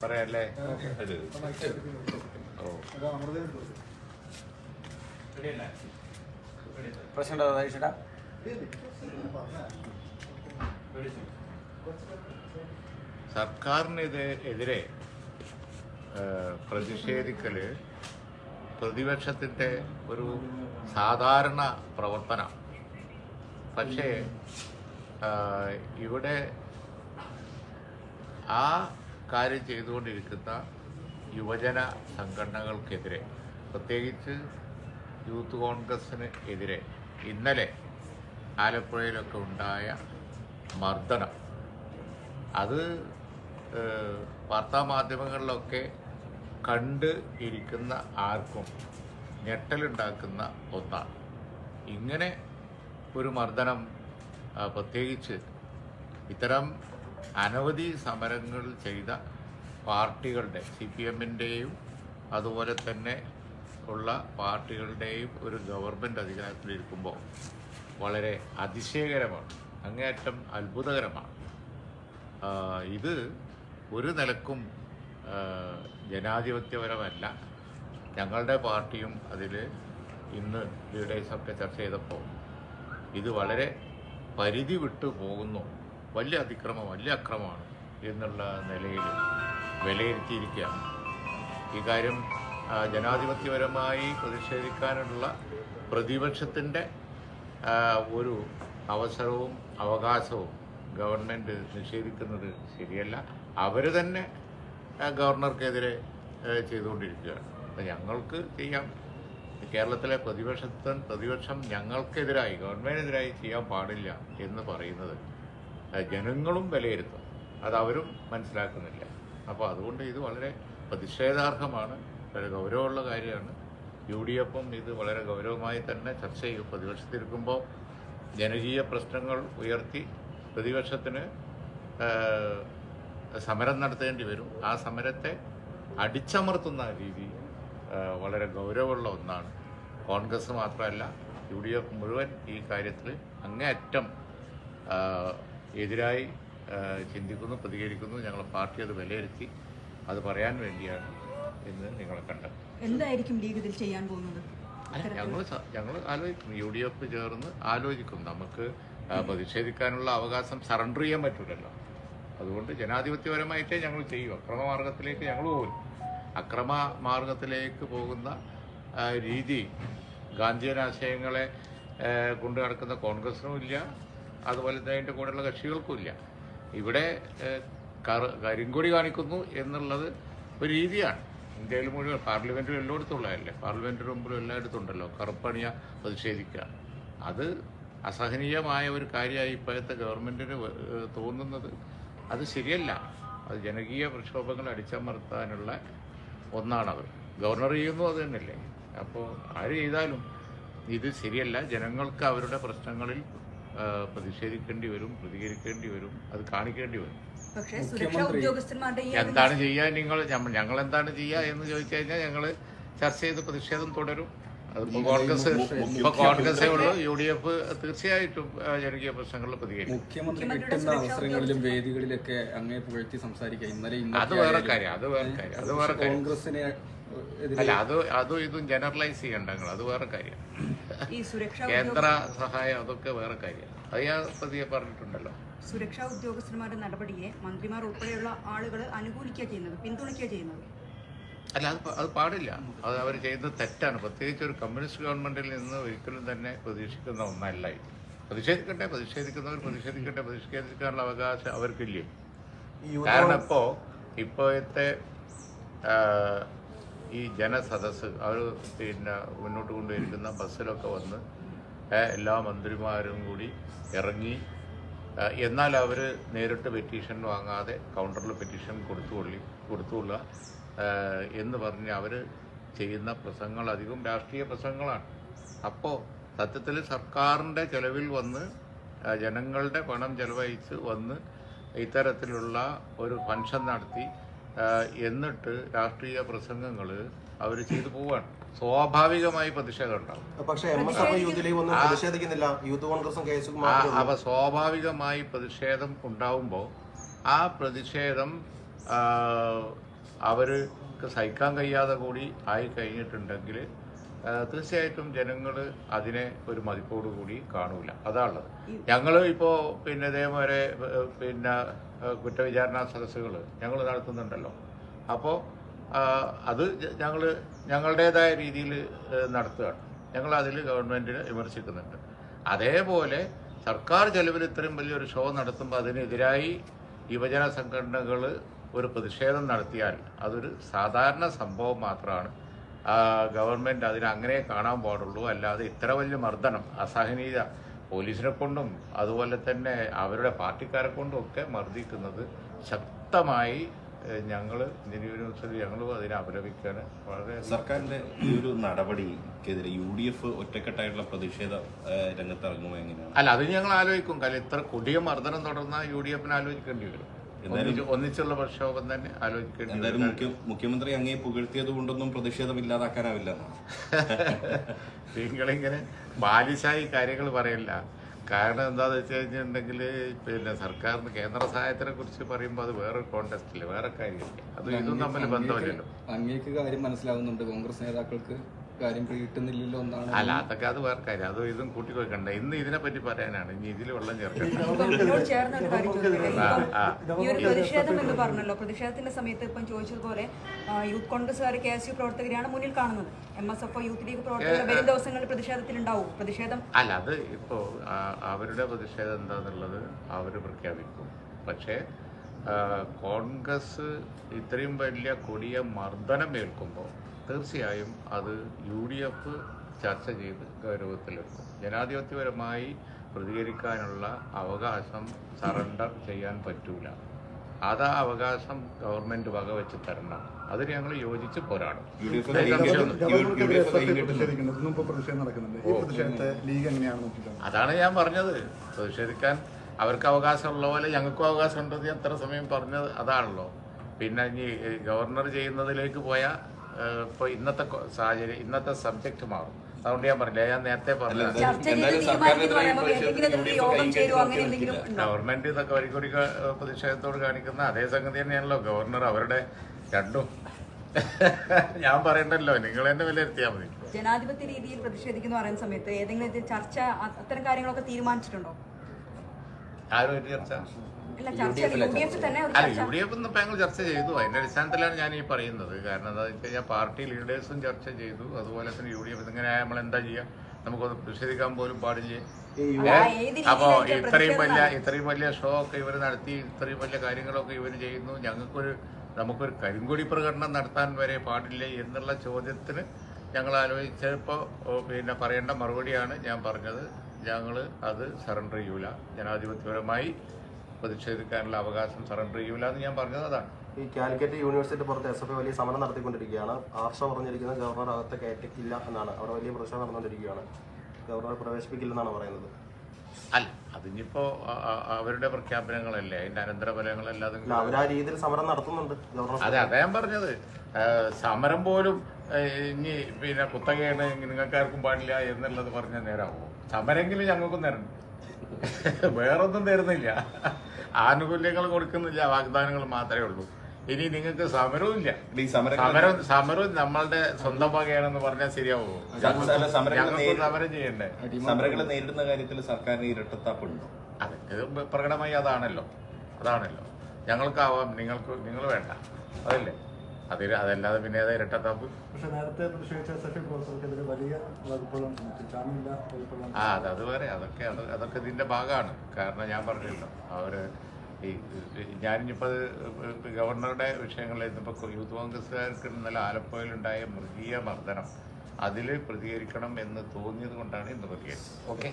പറയാല്ലേ? പ്രശ്നം ഉണ്ടോ സർക്കാരിനെതിരെ എതിരെ പ്രതിഷേധിക്കൽ പ്രതിപക്ഷത്തിന്റെ ഒരു സാധാരണ പ്രവർത്തനം. പക്ഷേ ഇവിടെ ആ കാര്യം ചെയ്തുകൊണ്ടിരിക്കുന്ന യുവജന സംഘടനകൾക്കെതിരെ പ്രത്യേകിച്ച് യൂത്ത് കോൺഗ്രസ്സിന് എതിരെ ഇന്നലെ ആലപ്പുഴയിലൊക്കെ ഉണ്ടായ മർദ്ദനം. അത് വാർത്താ വാർത്താമാധ്യമങ്ങളിലൊക്കെ കണ്ട് ഇരിക്കുന്ന ആർക്കും ഞെട്ടലുണ്ടാക്കുന്ന ഒന്നാണ്. ഇങ്ങനെ ഒരു മർദ്ദനം പ്രത്യേകിച്ച് ഇത്തരം അനവധി സമരങ്ങൾ ചെയ്ത പാർട്ടികളുടെ സി പി എമ്മിന്റെയും അതുപോലെ തന്നെ ഉള്ള പാർട്ടികളുടെയും ഒരു ഗവൺമെന്റ് അധികാരത്തിലിരിക്കുമ്പോൾ വളരെ അതിശയകരമാണ് അങ്ങേയറ്റം അത്ഭുതകരമാണ്. ഇത് ഒരു നിലക്കും ജനാധിപത്യപരമല്ല. ഞങ്ങളുടെ പാർട്ടിയും അതിൽ ഇന്ന് ലീഡേഴ്സൊക്കെ ചർച്ച ചെയ്തപ്പോൾ ഇത് വളരെ പരിധി വിട്ടു പോകുന്നു. വലിയ അതിക്രമം വലിയ അക്രമമാണ് എന്നുള്ള നിലയിൽ വിലയിരുത്തിയിരിക്കുകയാണ്. ഈ കാര്യം ജനാധിപത്യപരമായി പ്രതിഷേധിക്കാനുള്ള പ്രതിപക്ഷത്തിന്റെ ഒരു അവസരവും അവകാശവും ഗവൺമെന്റ് നിഷേധിക്കുന്നത് ശരിയല്ല. അവർ തന്നെ ഗവർണർക്കെതിരെ ചെയ്തുകൊണ്ടിരിക്കുകയാണ്. അപ്പം ഞങ്ങൾക്ക് ചെയ്യാം. കേരളത്തിലെ പ്രതിപക്ഷത്തിന് പ്രതിപക്ഷം ഞങ്ങൾക്കെതിരായി ഗവൺമെന്റിനെതിരായി ചെയ്യാൻ പാടില്ല എന്ന് പറയുന്നത് ജനങ്ങളും വിലയിരുത്തും. അത് അവരും മനസ്സിലാക്കുന്നില്ല. അപ്പോൾ അതുകൊണ്ട് ഇത് വളരെ പ്രതിഷേധാർഹമാണ് വളരെ ഗൗരവമുള്ള കാര്യമാണ്. യു ഡി എഫും ഇത് വളരെ ഗൗരവമായി തന്നെ ചർച്ച ചെയ്യും. പ്രതിപക്ഷത്തിരിക്കുമ്പോൾ ജനകീയ പ്രശ്നങ്ങൾ ഉയർത്തി പ്രതിപക്ഷത്തിന് സമരം നടത്തേണ്ടി വരും. ആ സമരത്തെ അടിച്ചമർത്തുന്ന രീതി വളരെ ഗൗരവമുള്ള ഒന്നാണ്. കോൺഗ്രസ് മാത്രമല്ല യു ഡി എഫ് മുഴുവൻ ഈ കാര്യത്തിൽ അങ്ങേയറ്റം എതിരായി ചിന്തിക്കുന്നു പ്രതികരിക്കുന്നു ഞങ്ങൾ പാർട്ടി അത് വിലയിരുത്തി അത് പറയാൻ വേണ്ടിയാണ് എന്ന് നിങ്ങളെ കണ്ടത്. എന്തായിരിക്കും ലീഗ് ഇതിൽ ചെയ്യാൻ പോകുന്നത്? ഞങ്ങൾ ഞങ്ങൾ ആലോചിക്കും യു ഡി എഫ് ചേർന്ന് ആലോചിക്കും. നമുക്ക് പ്രതിഷേധിക്കാനുള്ള അവകാശം സറണ്ടർ ചെയ്യാൻ പറ്റൂലല്ലോ. അതുകൊണ്ട് ജനാധിപത്യപരമായിട്ടേ ഞങ്ങൾ ചെയ്യും. അക്രമമാർഗത്തിലേക്ക് ഞങ്ങൾ പോകും. അക്രമ മാർഗത്തിലേക്ക് പോകുന്ന രീതി ഗാന്ധിയൻ ആശയങ്ങളെ കൊണ്ടു നടക്കുന്ന കോൺഗ്രസിനും ഇല്ല. അതുപോലെ തന്നെ അതിന്റെ കൂടെയുള്ള കക്ഷികൾക്കും ഇല്ല ഇവിടെ കരിങ്കൊടി കാണിക്കുന്നു എന്നുള്ളത് ഒരു രീതിയാണ്. ഇന്ത്യയിൽ മുഴുവൻ പാർലമെന്റിൽ എല്ലായിടത്തും ഉള്ളതല്ലേ പാർലമെന്റിന് മുമ്പിലും എല്ലായിടത്തും ഉണ്ടല്ലോ കറുപ്പണിയ പ്രതിഷേധിക്കുക. അത് അസഹനീയമായ ഒരു കാര്യമായി ഇപ്പോഴത്തെ ഗവൺമെന്റിന് തോന്നുന്നത് അത് ശരിയല്ല. അത് ജനകീയ പ്രക്ഷോഭങ്ങൾ അടിച്ചമർത്താനുള്ള ഒന്നാണ് അവർ ഗവർണർ ചെയ്യുന്നു അത് തന്നെയല്ലേ? അപ്പോൾ ആര് ചെയ്താലും ഇത് ശരിയല്ല. ജനങ്ങൾക്ക് അവരുടെ പ്രശ്നങ്ങളിൽ പ്രതിഷേധിക്കേണ്ടി വരും പ്രതികരിക്കേണ്ടി വരും അത് കാണിക്കേണ്ടി വരും. പക്ഷേ സുരക്ഷാ ഉദ്യോഗസ്ഥന്മാരുടെ എന്താണ് ചെയ്യുക നിങ്ങൾ? ഞങ്ങൾ എന്താണ് ചെയ്യുക എന്ന് ചോദിച്ചു കഴിഞ്ഞാൽ ഞങ്ങൾ ചർച്ച ചെയ്ത് പ്രതിഷേധം തുടരും. അതിപ്പോ കോൺഗ്രസ് ഇപ്പൊ കോൺഗ്രസേ ഉള്ളൂ യു ഡി എഫ് തീർച്ചയായിട്ടും ജനകീയ പ്രശ്നങ്ങളിൽ പ്രതികരിക്കും. മുഖ്യമന്ത്രി കിട്ടുന്ന അവസരങ്ങളിലും വേദികളിലൊക്കെ അങ്ങേ പുകഴ്ത്തി സംസാരിക്കുക ഇന്നലെ അത് വേറെ കാര്യം അത് വേറെ കാര്യം അത് വേറെ കാര്യം. കോൺഗ്രസിനെ അല്ല അത് അതും ഇതും ജനറലൈസ് ചെയ്യണ്ട നിങ്ങൾ അത് വേറെ കാര്യം. ഈ സുരക്ഷാ കേന്ദ്ര സഹായം അതൊക്കെ വേറെ കാര്യം. അത് ഞാൻ പതിയെ പറഞ്ഞിട്ടുണ്ടല്ലോ. സുരക്ഷാ ഉദ്യോഗസ്ഥന്മാരുടെ നടപടിയെ മന്ത്രിമാർ ഉൾപ്പെടെയുള്ള ആളുകൾ അനുകൂലിക്കുക ചെയ്യുന്നത് പിന്തുണയ്ക്കുക ചെയ്യുന്നത്? അല്ല അത് അത് പാടില്ല. അത് അവർ ചെയ്യുന്നത് തെറ്റാണ്. പ്രത്യേകിച്ച് ഒരു കമ്മ്യൂണിസ്റ്റ് ഗവൺമെന്റിൽ നിന്ന് ഒരിക്കലും തന്നെ പ്രതീക്ഷിക്കുന്ന ഒന്നല്ല ഇത്. പ്രതിഷേധിക്കട്ടെ പ്രതിഷേധിക്കുന്നവർ പ്രതിഷേധിക്കട്ടെ പ്രതിഷേധിക്കാനുള്ള അവകാശം അവർക്കില്ലേ? കാരണം ഇപ്പോ ഇപ്പോഴത്തെ ആ, ഈ ജനസദസ് അവർ പിന്നെ മുന്നോട്ട് കൊണ്ടുവരിക്കുന്ന ബസ്സിലൊക്കെ വന്ന് എല്ലാ മന്ത്രിമാരും കൂടി ഇറങ്ങി എന്നാൽ അവർ നേരിട്ട് പെറ്റീഷൻ വാങ്ങാതെ കൗണ്ടറിൽ പെറ്റീഷൻ കൊടുത്തുകൊള്ളി കൊടുത്തുകൊള്ളുക എന്ന് പറഞ്ഞ് അവർ ചെയ്യുന്ന പ്രസംഗങ്ങൾ അധികം രാഷ്ട്രീയ പ്രസംഗങ്ങളാണ്. അപ്പോൾ സത്യത്തിൽ സർക്കാരിന്റെ ചെലവിൽ വന്ന് ജനങ്ങളുടെ പണം ചെലവഴിച്ച് വന്ന് ഇത്തരത്തിലുള്ള ഒരു ഫംഗ്ഷൻ നടത്തി എന്നിട്ട് രാഷ്ട്രീയ പ്രസംഗങ്ങൾ അവർ ചെയ്തു പോവാണ്. സ്വാഭാവികമായി പ്രതിഷേധം ഉണ്ടാവും. പക്ഷേ അവ സ്വാഭാവികമായി പ്രതിഷേധം ഉണ്ടാവുമ്പോൾ ആ പ്രതിഷേധം അവർക്ക് സഹിക്കാൻ കഴിയാതെ കൂടി ആയി കഴിഞ്ഞിട്ടുണ്ടെങ്കിൽ തീർച്ചയായിട്ടും ജനങ്ങൾ അതിനെ ഒരു മതിപ്പോടു കൂടി കാണൂല. അതാണുള്ളത്. ഞങ്ങൾ ഇപ്പോൾ പിന്നെ ഇതേപോലെ പിന്നെ കുറ്റവിചാരണ സദസ്സുകൾ ഞങ്ങൾ നടത്തുന്നുണ്ടല്ലോ. അപ്പോൾ അത് ഞങ്ങൾ ഞങ്ങളുടേതായ രീതിയിൽ നടത്തുകയാണ്. ഞങ്ങൾ അതിൽ ഗവൺമെന്റിന് വിമർശിക്കുന്നുണ്ട്. അതേപോലെ സർക്കാർ ചെലവിൽ ഇത്രയും വലിയൊരു ഷോ നടത്തുമ്പോൾ അതിനെതിരായി യുവജന സംഘടനകൾ ഒരു പ്രതിഷേധം നടത്തിയാൽ അതൊരു സാധാരണ സംഭവം മാത്രമാണ് ഗവൺമെന്റ് അതിനെ അങ്ങനെ കാണാൻ പാടുള്ളൂ. അല്ലാതെ ഇത്ര വലിയ മർദ്ദനം അസഹനീയത പോലീസിനെ കൊണ്ടും അതുപോലെ തന്നെ അവരുടെ പാർട്ടിക്കാരെ കൊണ്ടും ഒക്കെ മർദ്ദിക്കുന്നത് ശക്തമായി ഞങ്ങൾ യൂണിവേഴ്സിറ്റി ഞങ്ങൾ അതിനെ അപലപിക്കാൻ വളരെ സർക്കാരിന്റെ ഈ ഒരു നടപടിക്കെതിരെ യു ഡി എഫ് ഒറ്റക്കെട്ടായിട്ടുള്ള പ്രതിഷേധ രംഗത്ത് ഇറങ്ങുമോ എങ്ങനെയാണ്? അല്ല അത് ഞങ്ങൾ ആലോചിക്കും. കാരണം ഇത്ര കൊടിയ മർദ്ദനം തുടർന്നാൽ യു ഡി എഫിന് ആലോചിക്കേണ്ടി വരും. ഒന്നിച്ച് ഒന്നിച്ചുള്ള പ്രക്ഷോഭം തന്നെ ആലോചിക്കേണ്ടി എന്തായാലും മുഖ്യ മുഖ്യമന്ത്രി അങ്ങേ പുകഴ്ത്തിയത് കൊണ്ടൊന്നും പ്രതിഷേധം ഇല്ലാതാക്കാനാവില്ല നിങ്ങളിങ്ങനെ ബാലിശായി കാര്യങ്ങൾ പറയില്ല. കാരണം എന്താന്ന് വെച്ച് കഴിഞ്ഞിട്ടുണ്ടെങ്കിൽ പിന്നെ സർക്കാരിന് കേന്ദ്ര സഹായത്തിനെ കുറിച്ച് പറയുമ്പോൾ അത് വേറെ കോണ്ടസ്റ്റില്ല വേറെ കാര്യമില്ല? അത് ഇതും തമ്മിൽ ബന്ധമില്ലല്ലോ. അങ്ങേക്ക് കാര്യം മനസ്സിലാവുന്നുണ്ട്. കോൺഗ്രസ് നേതാക്കൾക്ക് കാര്യം കിട്ടുന്നില്ലല്ലോ എന്നാണ്. അല്ല അതൊക്കെ അത് വേറെ കാര്യം. അതും ഇതും കൂട്ടി കൊടുക്കണ്ട ഇന്ന് ഇതിനെ പറ്റി പറയാനാണ്. ഇനി ഇതിൽ വെള്ളം ചേർക്കണ്ട. ഇതിനോട് ചേർന്ന ഒരു കാര്യം ചോദിക്കട്ടെ ആ, ഇപ്പം ഈ ഒരു പ്രതിഷേധം എന്ന് പറഞ്ഞല്ലോ. പ്രതിഷേധത്തിന്റെ സമയത്ത് ഇപ്പം ചോദിച്ചതുപോലെ ആ, യൂത്ത് കോൺഗ്രസ്സുകാർ കെ എസ് യു പ്രവർത്തകരെയാണ് മുന്നിൽ കാണുന്നത്. M S F youth league പ്രവർത്തകർ വരും ദിവസങ്ങളിൽ പ്രതിഷേധത്തിലുണ്ടാവും. പ്രതിഷേധം അല്ല അത് ഇപ്പോ അവരുടെ പ്രതിഷേധം എന്താന്നുള്ളത് അവർ പ്രഖ്യാപിക്കും. പക്ഷേ കോൺഗ്രസ് ഇത്രയും വലിയ കൊടിയ മർദ്ദനം ഏൽക്കുമ്പോൾ തീർച്ചയായും അത് യു ഡി എഫ് ചർച്ച ചെയ്ത് ഗൗരവത്തിലെടുക്കും. ജനാധിപത്യപരമായി പ്രതികരിക്കാനുള്ള അവകാശം സറണ്ടർ ചെയ്യാൻ പറ്റൂല. അത് ആ അവകാശം ഗവൺമെന്റ് വകവെച്ച് തരണം. അതിന് ഞങ്ങൾ യോജിച്ച് പോരാടും. അതാണ് ഞാൻ പറഞ്ഞത്. പ്രതിഷേധിക്കാൻ അവർക്ക് അവകാശമുള്ള പോലെ ഞങ്ങൾക്കും അവകാശം ഉണ്ടെന്ന് ഞാൻ എത്ര സമയം പറഞ്ഞത് അതാണല്ലോ. പിന്നെ ഇനി ഗവർണർ ചെയ്യുന്നതിലേക്ക് പോയാൽ ഇപ്പോൾ ഇന്നത്തെ സാഹചര്യം ഇന്നത്തെ സബ്ജക്റ്റ് മാറും. അതുകൊണ്ട് ഞാൻ പറഞ്ഞില്ല ഞാൻ നേരത്തെ പറഞ്ഞില്ല ഗവൺമെന്റ് ഇതൊക്കെ വരികൊടി പ്രതിഷേധത്തോട് കാണിക്കുന്ന അതേ സംഗതി തന്നെയാണല്ലോ. ഗവർണർ അവരുടെ രണ്ടും ഞാൻ പറയണ്ടല്ലോ നിങ്ങൾ എന്നെ വിലയിരുത്തിയാൽ മതി. ജനാധിപത്യ രീതിയിൽ പ്രതിഷേധിക്കുന്ന പറയുന്ന സമയത്ത് ഏതെങ്കിലും ചർച്ച അത്തരം കാര്യങ്ങളൊക്കെ തീരുമാനിച്ചിട്ടുണ്ടോ? ആരുമായിട്ട് ചർച്ച അല്ല ചർച്ച യു ഡി എഫ് തന്നെ ഒരു ചർച്ച. യു ഡി ഇന്നിപ്പോൾ ഞങ്ങൾ ചർച്ച ചെയ്തു. അതിന്റെ അടിസ്ഥാനത്തിലാണ് ഞാൻ ഈ പറയുന്നത്. കാരണം എന്താ വെച്ച് കഴിഞ്ഞാൽ പാർട്ടി ലീഡേഴ്സും ചർച്ച ചെയ്തു. അതുപോലെ തന്നെ യു ഡി എഫ് ഇങ്ങനെ നമ്മൾ എന്താ ചെയ്യുക നമുക്കൊന്ന് പ്രതിഷേധിക്കാൻ പോലും പാടില്ല അപ്പോ ഇത്രയും വലിയ ഇത്രയും വലിയ ഷോ ഒക്കെ ഇവർ നടത്തി ഇത്രയും വലിയ കാര്യങ്ങളൊക്കെ ഇവർ ചെയ്യുന്നു. ഞങ്ങൾക്കൊരു നമുക്കൊരു കരിങ്കൊടി പ്രകടനം നടത്താൻ വരെ പാടില്ല എന്നുള്ള ചോദ്യത്തിന് ഞങ്ങൾ ആലോചിച്ചപ്പോൾ പിന്നെ പറയേണ്ട മറുപടിയാണ് ഞാൻ പറഞ്ഞത്. ഞങ്ങൾ അത് സറണ്ടർ ചെയ്യൂല. ജനാധിപത്യപരമായി പ്രതിഷേധിക്കാനുള്ള അവകാശം സറണ്ടർ ചെയ്യൂല എന്ന് ഞാൻ പറഞ്ഞത് അതാണ്. ഈ കാലിക്കറ്റ് യൂണിവേഴ്സിറ്റി പുറത്ത് എസ് എഫ് ഐ വലിയ സമരം നടത്തിക്കൊണ്ടിരിക്കുകയാണ്. ആർഷ പറഞ്ഞിരിക്കുന്നത് ഗവർണർ അകത്ത് കയറ്റിക്കില്ല എന്നാണ്. അവിടെ വലിയ പ്രശ്നം നടന്നുകൊണ്ടിരിക്കുകയാണ്. ഗവർണർ പ്രവേശിപ്പിക്കില്ലെന്നാണ് പറയുന്നത്. അല്ല അതിനിപ്പോ അവരുടെ പ്രഖ്യാപനങ്ങളല്ലേ? അതിന്റെ അനന്തരഫലങ്ങളല്ലാതെ അവരാ രീതിയിൽ സമരം നടത്തുന്നുണ്ട് ഗവർണർ അതെ അതാ ഞാൻ പറഞ്ഞത്. സമരം പോലും ഇനി പിന്നെ കുത്തകയാണ് നിങ്ങൾക്കാർക്കും പാടില്ല എന്നുള്ളത് പറഞ്ഞ നേരാവോ? സമരെങ്കിലും ഞങ്ങൾക്കും തരണം വേറൊന്നും തരുന്നില്ല. ആനുകൂല്യങ്ങൾ കൊടുക്കുന്നില്ല വാഗ്ദാനങ്ങൾ മാത്രമേ ഉള്ളൂ. ഇനി നിങ്ങൾക്ക് സമരവും ഇല്ല. സമരം സമരവും നമ്മളുടെ സ്വന്തം വകയാണെന്ന് പറഞ്ഞാൽ ശരിയാവോ? അല്ല, സമരങ്ങൾ ഞങ്ങൾക്ക് സമരം ചെയ്യണ്ടേ? സമരങ്ങളെ നേരിടുന്ന കാര്യത്തിൽ സർക്കാരിന് ഇരട്ടത്താപ്പുണ്ടോ? അതെ ഇത് പ്രകടമായി അതാണല്ലോ. അതാണല്ലോ. ഞങ്ങൾക്കാവാം നിങ്ങൾക്ക് നിങ്ങൾ വേണ്ട. അതല്ലേ? അതിൽ അതല്ലാതെ പിന്നെ അത് ഇരട്ടത്താപ്പ്. പക്ഷെ നേരത്തെ പ്രതിഷേധിച്ച എസ് എഫ് ഐ പ്രവർത്തകർക്കെതിരെ വലിയ വകുപ്പുകളും ആ അത് അത് വേറെ. അതൊക്കെ അത് അതൊക്കെ ഇതിന്റെ ഭാഗമാണ്. കാരണം ഞാൻ പറഞ്ഞല്ലോ അവർ ഈ ഞാനിപ്പോൾ ഗവർണറുടെ വിഷയങ്ങളിൽ ഇന്നിപ്പോൾ യൂത്ത് കോൺഗ്രസ്സുകാർക്ക് ഇന്നലെ ആലപ്പുഴയിലുണ്ടായ മൃഗീയ മർദ്ദനം അതിൽ പ്രതികരിക്കണം എന്ന് തോന്നിയത് കൊണ്ടാണ് ഇന്ന് പ്രതികരിച്ചത്. ഓക്കെ.